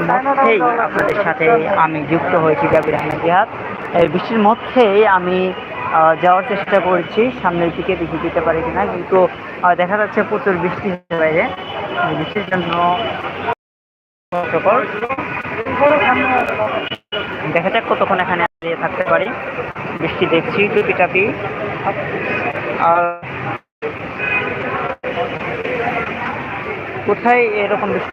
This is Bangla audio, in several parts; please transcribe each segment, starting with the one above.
মধ্যেই আপনাদের সাথে আমি যুক্ত হয়েছি জাবির আহমেদ জিহাদ। এই বৃষ্টির মধ্যেই আমি যাওয়ার চেষ্টা করছি। সামনের দিকে দেখে যেতে পারি কিনা, কিন্তু দেখা যাচ্ছে প্রচুর বৃষ্টি বাইরে। বৃষ্টির জন্য দেখা যাক কতক্ষণ এখানে দাঁড়িয়ে থাকতে পারি। বৃষ্টি দেখছি টুপি টাপি আর কোথায় এরকম বৃষ্টি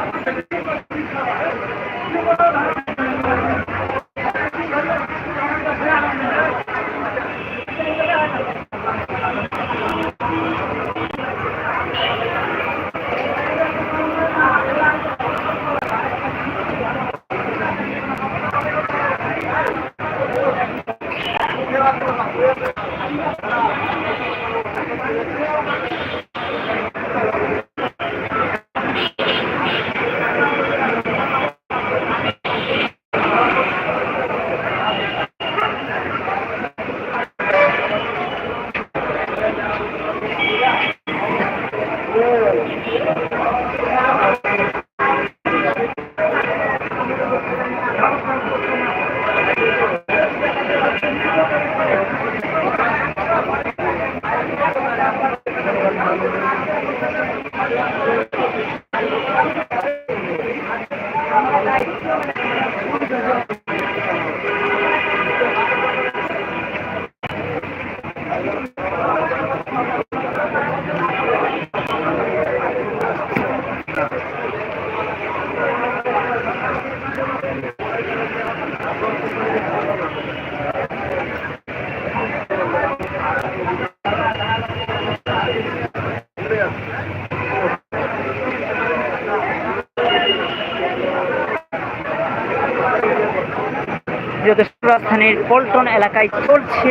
রাজধানীর পল্টন এলাকায় চলছে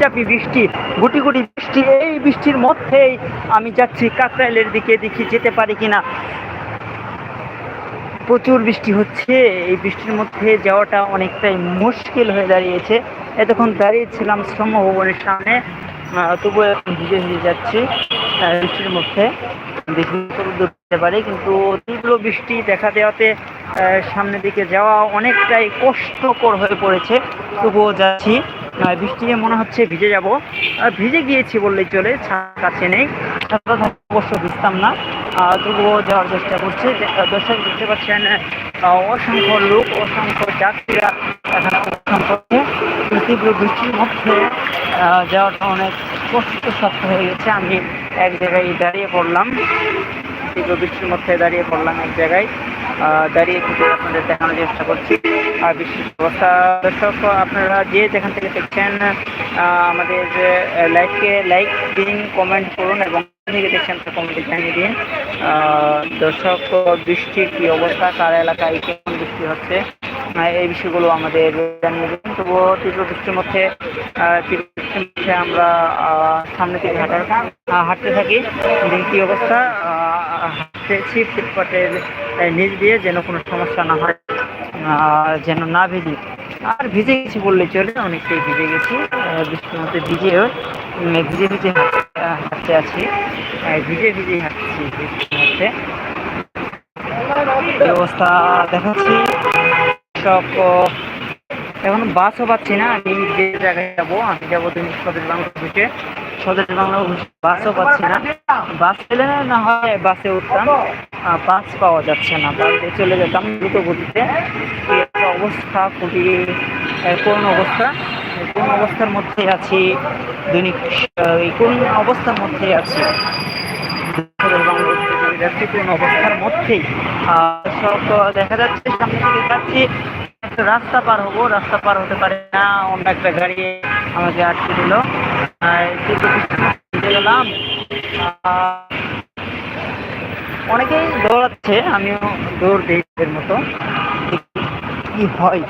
টাপি বৃষ্টি, গুটি গুটি বৃষ্টি। এই বৃষ্টির মধ্যেই আমি যাচ্ছি কাকরাইলের দিকে, দেখি যেতে পারি কিনা। প্রচুর বৃষ্টি হচ্ছে। এই বৃষ্টির মধ্যে যাওয়াটা অনেকটাই মুশকিল হয়ে দাঁড়িয়েছে। এতক্ষণ দাঁড়িয়েছিলাম শ্রম ভবনের সামনে তবুও ভিজে ভিজে যাচ্ছি বৃষ্টির মধ্যে। পারি, কিন্তু তীব্র বৃষ্টি দেখা দেওয়াতে সামনের দিকে যাওয়া অনেকটাই কষ্টকর হয়ে পড়েছে। তবুও যাচ্ছি। আহ, বৃষ্টি মনে হচ্ছে ভিজে যাব। ভিজে গিয়েছি বললেই চলে কাছে নেই। অবশ্য ভিজতাম না। তবুও যাওয়ার চেষ্টা করছে। দর্শক দেখতে পাচ্ছেন অসংখ্য লোক অসংখ্য যাত্রীরা এখানে করছে। তীব্র বৃষ্টির মধ্যে যাওয়াটা অনেক কষ্টসাধ্য হয়ে গেছে। আমি এক জায়গায় দাঁড়িয়ে পড়লাম। তীব্র বৃষ্টির মধ্যে দাঁড়িয়ে পড়লাম এক জায়গায়। দাঁড়িয়ে কিন্তু আপনাদের দেখানোর চেষ্টা করছি। আর বৃষ্টির অবস্থা। দর্শক, আপনারা যে যেখান থেকে দেখছেন আমাদের লাইককে লাইক দিন কমেন্ট করুন এবং থেকে দেখছেন তো কমেন্টে জানিয়ে দিন। দর্শক, বৃষ্টির কী অবস্থা? কার এলাকায় কেমন বৃষ্টি হচ্ছে? এই বিষয়গুলো আমাদের তবুও তীব্র বৃষ্টির মধ্যে মধ্যে আমরা সামনে থেকে হাঁটার হাঁটতে থাকি। কি অবস্থা? হাঁটতেছি ফুটপাতের আহ, নিচ দিয়ে যেন কোনো সমস্যা না হয় যেন না ভিজি। আর ভিজে গেছি বললে চলে অনেকটাই ভিজে গেছি। বৃষ্টির মধ্যে ভিজে ভিজে হাঁট- হাঁটতে আছি। ভিজে ভিজেই হাঁটছি এই অবস্থা দেখাচ্ছি? আহ, এখন বাসও পাচ্ছি না আমি যে জায়গায় যাব আমি যাব দৈনিক সদর বাংলা অফিসে। সদর বাংলা অফিসে বাসও পাচ্ছি না। বাস পেলে না হয় বাসে উঠতাম বাস পাওয়া যাচ্ছে না। বাসে চলে যেতাম দ্রুত গতিতে অবস্থা খুবই করুণ অবস্থা। কোন অবস্থার মধ্যে আছি দৈনিক এই অবস্থার মধ্যে আছি। করুণ অবস্থার মধ্যেই। দেখা যাচ্ছে সামনে থেকে যাচ্ছি রাস্তা পার হব, রাস্তা পার হতে পারে না, অন্য একটা গাড়ি আমাকে আটকে দিল। গেলাম। অনেকেই দৌড়াচ্ছে, আমিও দৌড় দিই এর মতো। কি হয়?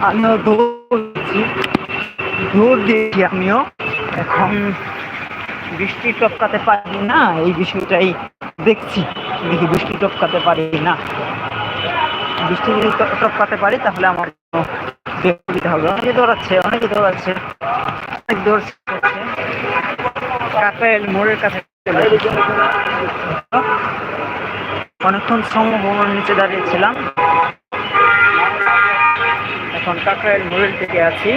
আমিও দৌড়ছি। দৌড় দিয়েছি আমিও। এখন বৃষ্টি টপকাতে পারি না, এই বিষয়টাই দেখছি। দেখি বৃষ্টি টপকাতে পারি না। বৃষ্টি যদি টপকাতে পারি, তাহলে আমার হবে অনেকে দৌড়াচ্ছে অনেকে দৌড়াচ্ছে, অনেক দৌড়ছে কাকাইল মোড়ের কাছে অনেকক্ষণ সমভবনের নিচে দাঁড়িয়েছিলাম। এখন কাকরাইল মোড়ের দিকে আছি।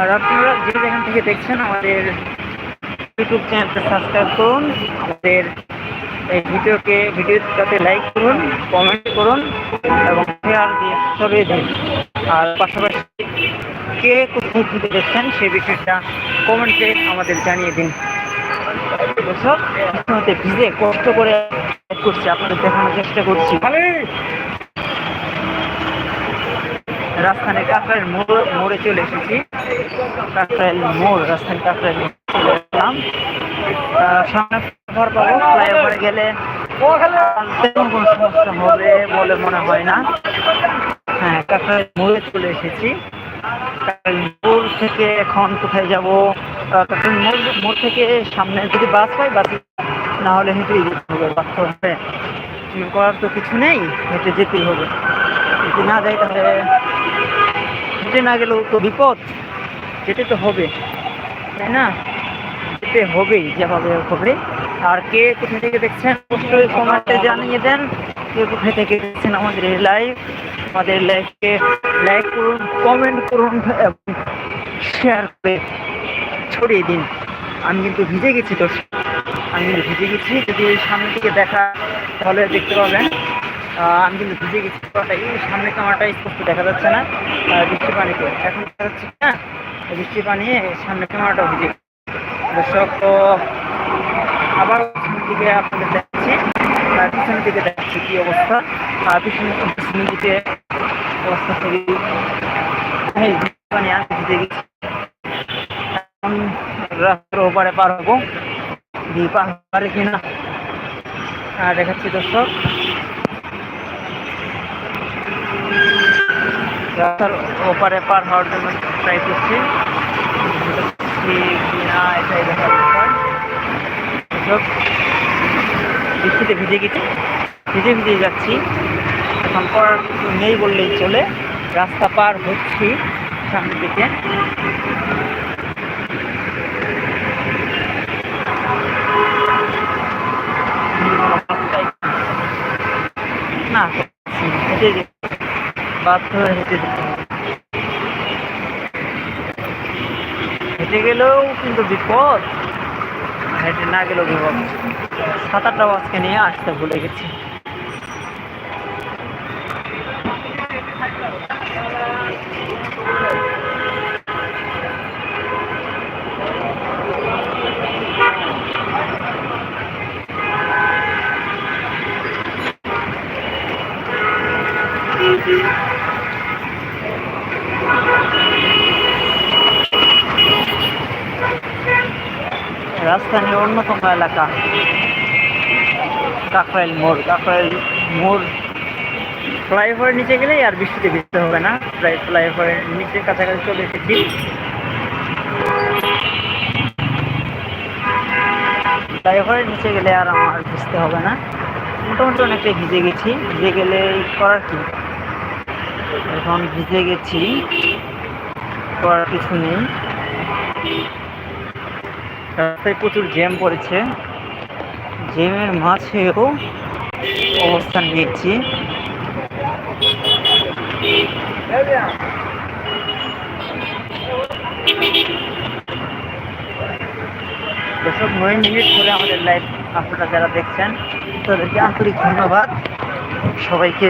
আর আপনারা যে যেখান থেকে দেখছেন, আমাদের ইউটিউব চ্যানেলটা সাবস্ক্রাইব করুন। আমাদের এই ভিডিওকে, ভিডিওটাতে লাইক করুন কমেন্ট করুন এবং শেয়ার দিয়ে ছড়িয়ে দিন। আর পাশাপাশি কে কোথায় থেকে দেখছেন সেই বিষয়টা কমেন্টে আমাদের জানিয়ে দিন। বৃষ্টিতে ভিজে কষ্ট করে করছি, আপনাদের দেখানোর চেষ্টা করছি। রাজধানী কাকরাইল মোড়, মোড়ে চলে এসেছি। কাকরাইল মোড়, রাজধানী কাকরাইল চলে এলাম সামনে ফ্লাইওভার পাবো, ফ্লাইওভারে গেলে কোনো সমস্যা হবে বলে মনে হয় না। হ্যাঁ কাকরাইল মোড়ে চলে এসেছি। কাকরাইল মোড় থেকে এখন কোথায় যাব? কাকরাইল মোড় মোড় থেকে সামনে যদি বাস হয়, বাস না হলে হেঁটেই যেতে হবে, বাস হবে। করার তো কিছু নেই, হেঁটে যেতেই হবে। যদি না যাই তাহলে হেঁটে না গেলেও তো বিপদ। যেতে তো হবে। তাই না? যেতে হবেই যেভাবে হবে আর কে কোথা থেকে দেখছেন? অবশ্যই কমেন্টে জানিয়ে দেন। কে কোথায় থেকে দেখছেন আমাদের এই লাইভ আমাদের লাইভকে লাইক করুন কমেন্ট করুন এবং শেয়ার করে ছড়িয়ে দিন। আমি কিন্তু ভিজে গেছি তো। আমি কিন্তু ভিজে গেছি। যদি সামনে থেকে দেখা, তাহলে দেখতে পাবেন। আমি কিন্তু ভিজে গেছি। এই সামনে কামারটা স্পষ্ট দেখা যাচ্ছে না। বৃষ্টি পানিতে এখন দেখা যাচ্ছে না? বৃষ্টি পানি, সামনে ভিজে গেছে। দর্শক, তো আবার দিকে আপনাদের দেখাচ্ছি পিছনের দিকে দেখাচ্ছি কি অবস্থা। আর পিছনে পিছনের দিকে অবস্থা খুবই পানি গেছি। এখন রাস্তার ওপারে পার হব। দিয়ে পার পারে কিনা। আর দেখাচ্ছি দর্শক, রাস্তার ওপারে পার হওয়ার জন্য ট্রাই করছি দর্শক বৃষ্টিতে ভিজে গেছি। ভিজে ভিজে যাচ্ছি। এখন করার কিছু নেই বললেই চলে। রাস্তা পার হচ্ছি সামনের দিকে। না বাধ্য হয়ে হেঁটে যেতে হবে। হেঁটে গেলেও কিন্তু বিপদ। হেঁটে না গেলেও বিপদ। সাঁতারটাও আজকে নিয়ে আসতে ভুলে গেছি। রাজধানীর অন্যতম এলাকা কাকরাইল মোড়। কাকরাইল মোড় ফ্লাইওভারের নিচে গেলেই আর বৃষ্টিতে ভিজতে হবে না। প্রায় ফ্লাইওভারের নিচে কাছাকাছি চলে এসেছি। ফ্লাইওভারের নিচে গেলে আর আমার ভিজতে হবে না। মোটামুটি অনেকটাই ভিজে গেছি। ভিজে গেলে করার কি? এখন ভিজে গেছি। করার কিছু নেই। রাস্তায় প্রচুর জ্যাম পড়েছে। জ্যামের মাঝেও অবস্থান নিয়েছি। দর্শক, নয় মিনিট ধরে আমাদের লাইভ আপনারা যারা দেখছেন, তাদেরকে আন্তরিক ধন্যবাদ। সবাইকে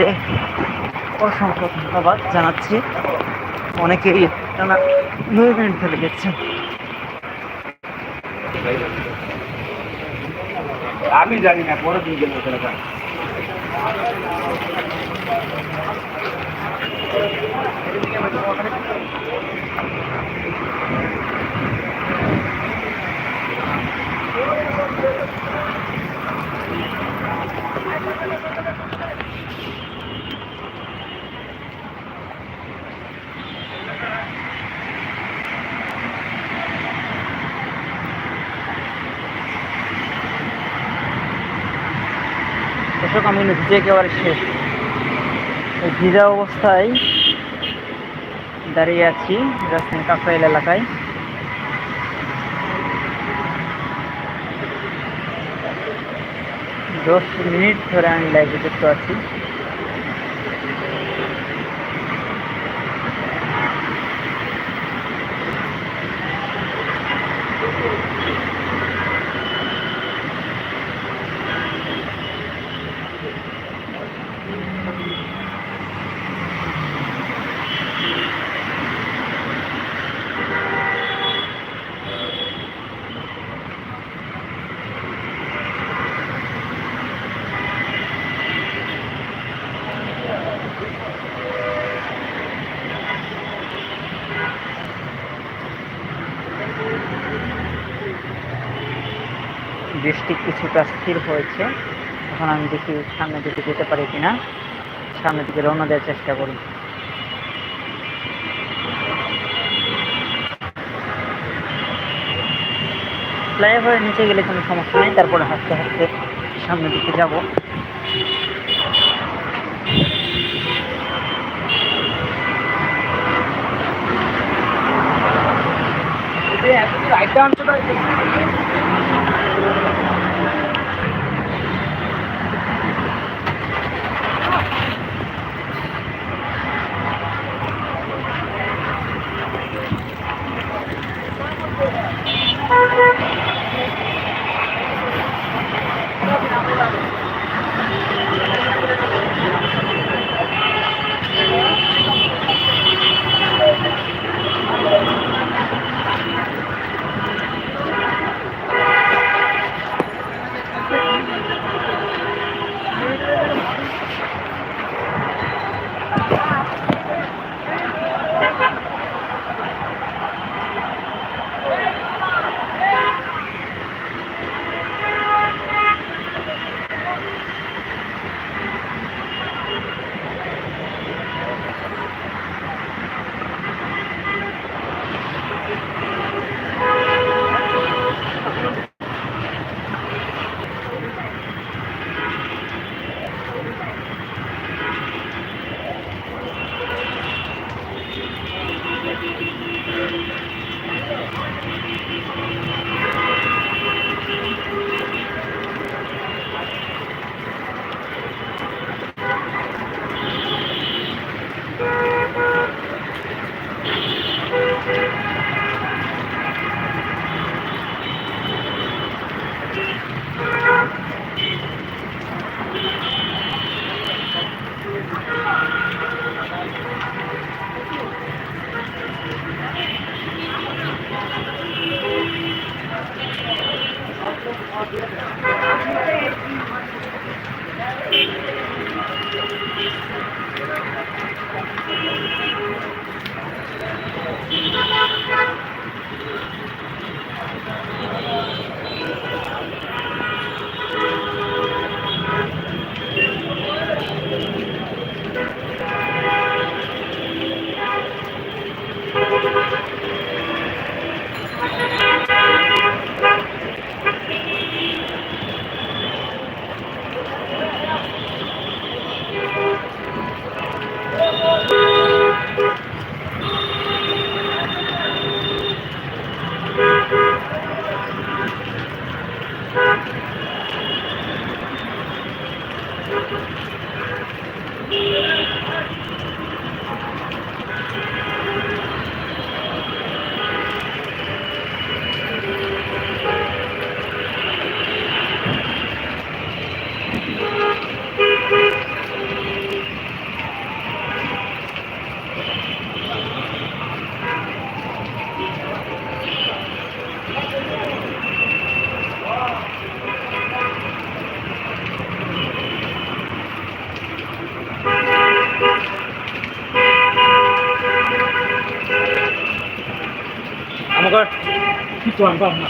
অসংখ্য ধন্যবাদ জানাচ্ছি। অনেকেই টানা নয় মিনিট ধরে দেখছেন। আমি জানি না পরে দিন গেলে আমি ভিজে একেবারে শেষ। এই ভিজা অবস্থায় দাঁড়িয়ে আছি রাজধানী কাকরাইল এলাকায়। দশ মিনিট ধরে আমি লাইভে যুক্ত আছি বৃষ্টি কিছুটা স্থির হয়েছে। এখন আমি দেখি সামনের দিকে যেতে পারি কিনা। সামনের দিকে রওনা দেওয়ার চেষ্টা করি। ফ্লাইওভারের নিচে গেলে কোনো সমস্যা নেই, তারপরে হাঁটতে হাঁটতে সামনের দিকে যাব। লাইটটা আনছো না আমাকে সম্ভব না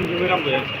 কিছু আনবাম না বা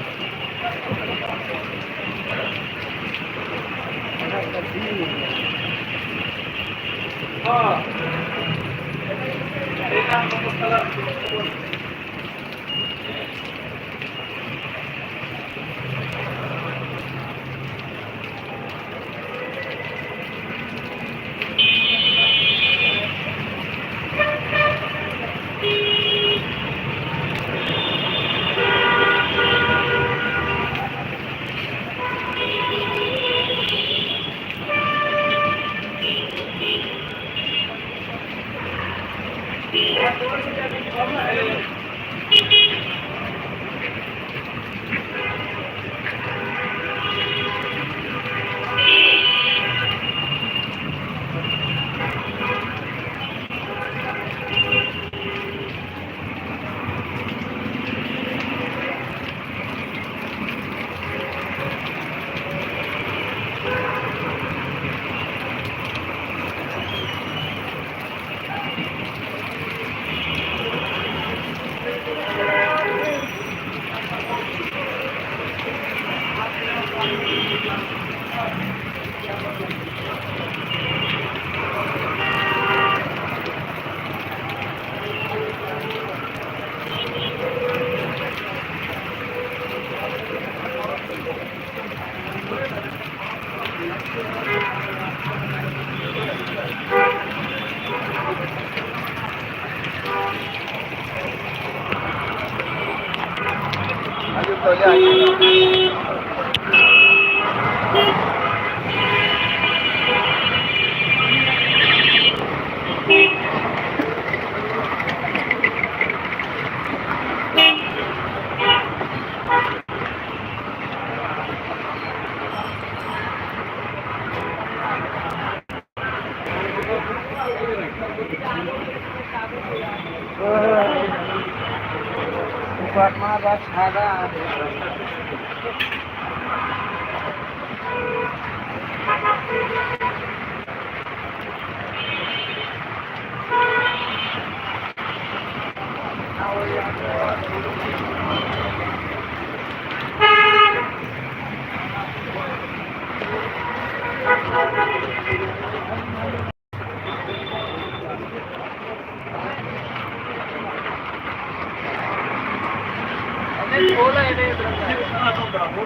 সাদা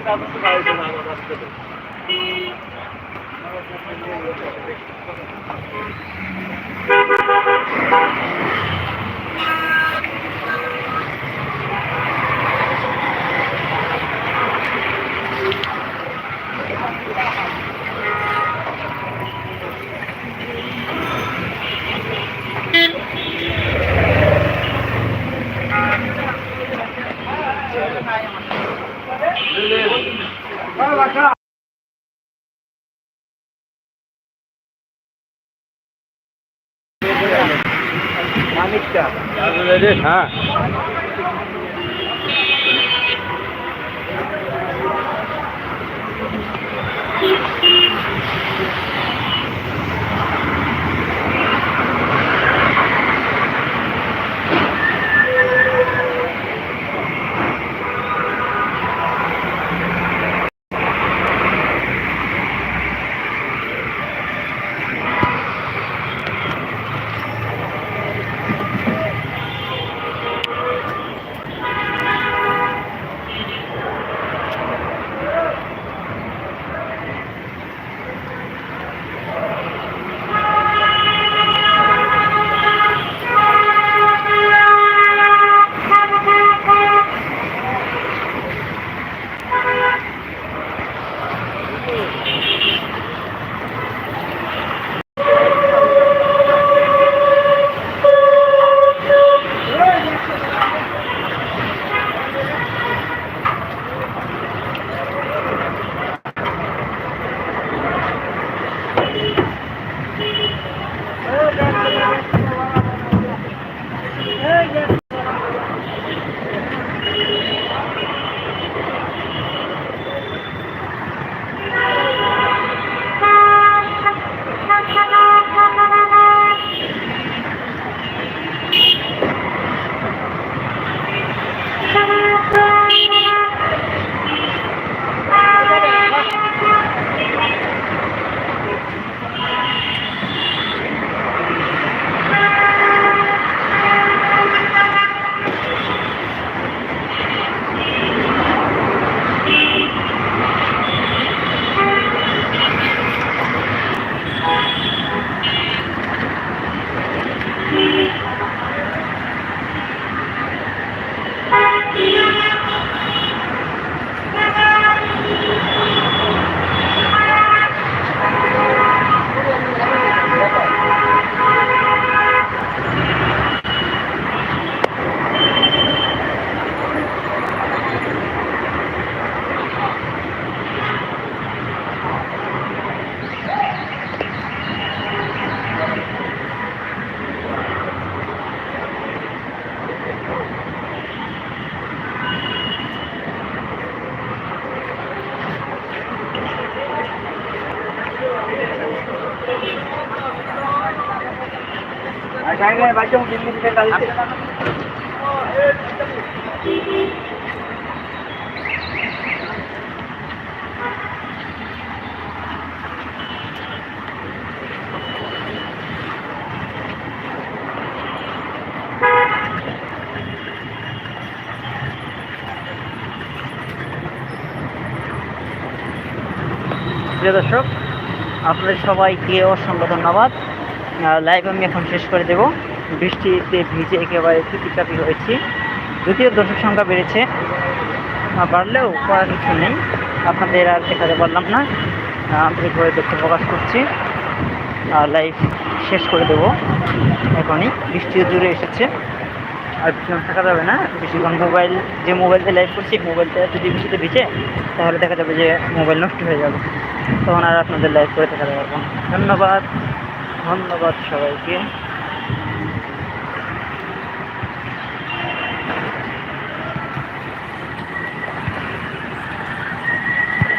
Thank you. মানিকটা। হ্যাঁ। প্রিয় দর্শক আপনাদের সবাইকে অসংখ্য ধন্যবাদ। লাইভ আমি এখন শেষ করে দেব। বৃষ্টিতে ভিজে একেবারে চুপিচাপি হয়েছি যদিও দর্শক সংখ্যা বেড়েছে বাড়লেও করার কিছু নেই। আপনাদের আর দেখাতে পারলাম না। আন্তরিকভাবে দুঃখ প্রকাশ করছি। আর লাইভ শেষ করে দেব। এখনই বৃষ্টিও জুড়ে এসেছে। আর বেশিক্ষণ থাকা যাবে না। বেশিক্ষণ মোবাইল যে মোবাইলতে লাইভ করছি মোবাইলটা যদি বৃষ্টিতে ভিজে, তাহলে দেখা যাবে যে মোবাইল নষ্ট হয়ে যাবে। তখন আর আপনাদের লাইভ করে থাকা যাবে ধন্যবাদ। ধন্যবাদ সবাইকে।